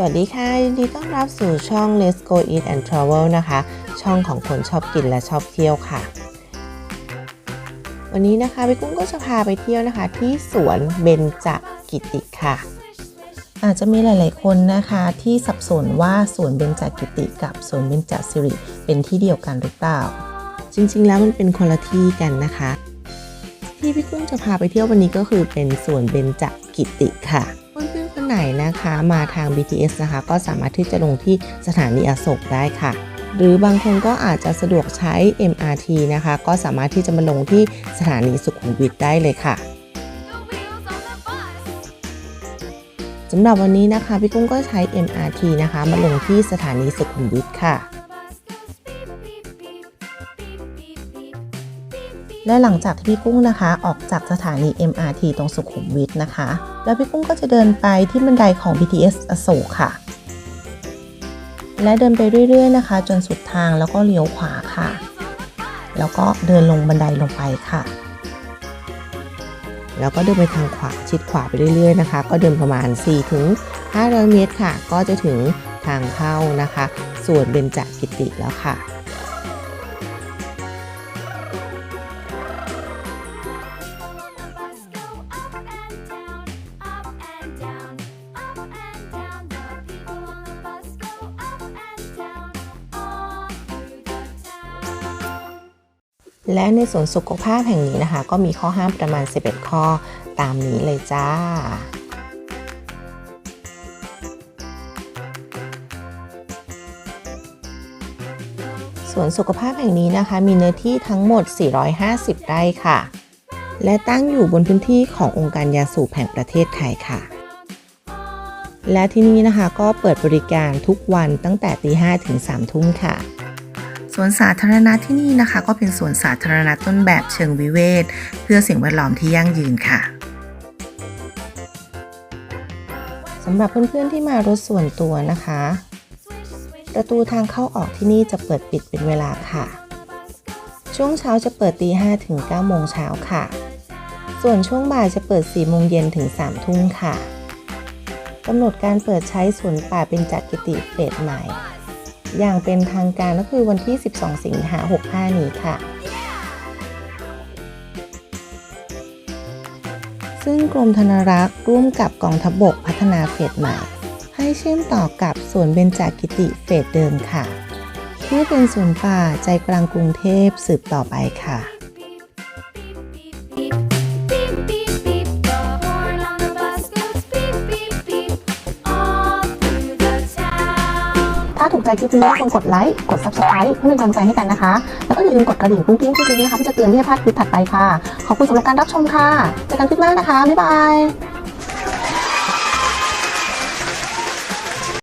สวัสดีค่ะ ยินดีต้อนรับสู่ช่อง Let's Go Eat and Travel นะคะ ช่องของคนชอบกินและชอบเที่ยวค่ะ วันนี้นะคะพี่กุ้งก็จะพาไปเที่ยวนะคะ ที่สวนเบนจกิติค่ะ อาจจะมีหลาย ๆ คนนะคะที่สับสนว่าสวนเบญจกิติกับสวนเบญจสิริเป็นที่เดียวกันหรือเปล่า จริง ๆ แล้วมันเป็นคนละที่กันนะคะ ที่พี่กุ้งจะพาไปเที่ยววันนี้ก็คือเป็นสวนเบญจกิติค่ะเพื่อนๆคนไหนนะคะมาทาง BTS นะคะ ก็สามารถที่จะลงที่สถานีอโศกได้ค่ะ หรือบางคนก็อาจจะสะดวกใช้ MRT นะคะ ก็สามารถที่จะมาลงที่สถานีสุขุมวิทได้เลยค่ะสำหรับวันนี้นะคะพี่กุ้งก็ใช้ MRT นะคะ มาลงที่สถานีสุขุมวิทค่ะ และหลังจากที่พี่กุ้งนะคะ ออกจากสถานี MRT ตรงสุขุมวิทนะคะ แล้วพี่กุ้งก็จะเดินไปที่บันไดของ BTS อโศกค่ะ และเดินไปเรื่อย ๆ นะคะ จนสุดทางแล้วก็เลี้ยวขวาค่ะ แล้วก็เดินลงบันไดลงไปค่ะ แล้วก็เดินไปทางขวาชิดขวาไปเรื่อย ๆ นะคะ ก็เดินประมาณ4ถึง500 เมตรค่ะ ก็จะถึงทางเข้านะคะ ส่วนเบญจกิติแล้วค่ะ และในสวนสุขภาพแห่งนี้นะคะ ก็มีข้อห้ามประมาณ 11 ข้อตามนี้เลยจ้าสวนสุขภาพแห่งนี้นะคะ มีเนื้อที่ทั้งหมด 450 ไร่ค่ะ และตั้งอยู่บนพื้นที่ขององค์การยาสูบแห่งประเทศไทยค่ะ และที่นี่นะคะก็เปิดบริการทุกวันตั้งแต่ตี5ถึง3ทุ่มค่ะ วนสาธารณะที่นี่นะคะ ก็เป็นสวนสาธารณะต้นแบบเชิงวิเวศเพื่อสิ่งแวดล้อมที่ยั่งยืนค่ะสำหรับเพื่อนๆที่มารถส่วนตัวนะคะ ประตูทางเข้าออกที่นี่จะเปิดปิดเป็นเวลาค่ะ ช่วงเช้าจะเปิดตี5ถึง9โมงเช้าค่ะ ส่วนช่วงบ่ายจะเปิด4โมงเย็นถึง3ทุ่มค่ะกำหนดการเปิดใช้สวนป่าเป็นจักกิติเฟสใหม่ อย่างเป็นทางการก็คือวันที่ 12 สิงหา65 นี้ค่ะ ซึ่งกรมธนรักษ์ร่วมกับกองทัพบกพัฒนาเฟสใหม่ ให้เชื่อมต่อกับสวนเบญจกิติเฟสเดิมค่ะเพื่อเป็นสวนป่าใจกลางกรุงเทพสืบต่อไปค่ะ ใจคลิปนี้รบกวนกดไลค์ กด subscribe เพื่อเป็นกำลังใจให้กันนะคะ แล้วก็อย่าลืมกดกระดิ่งกุ้งกิ้งที่นี้นะคะเพื่อจะเตือนเรื่องพลาดคลิปถัดไปค่ะ ขอบคุณสำหรับการรับชมค่ะเจอกันคลิปหน้านะคะ บ๊ายบาย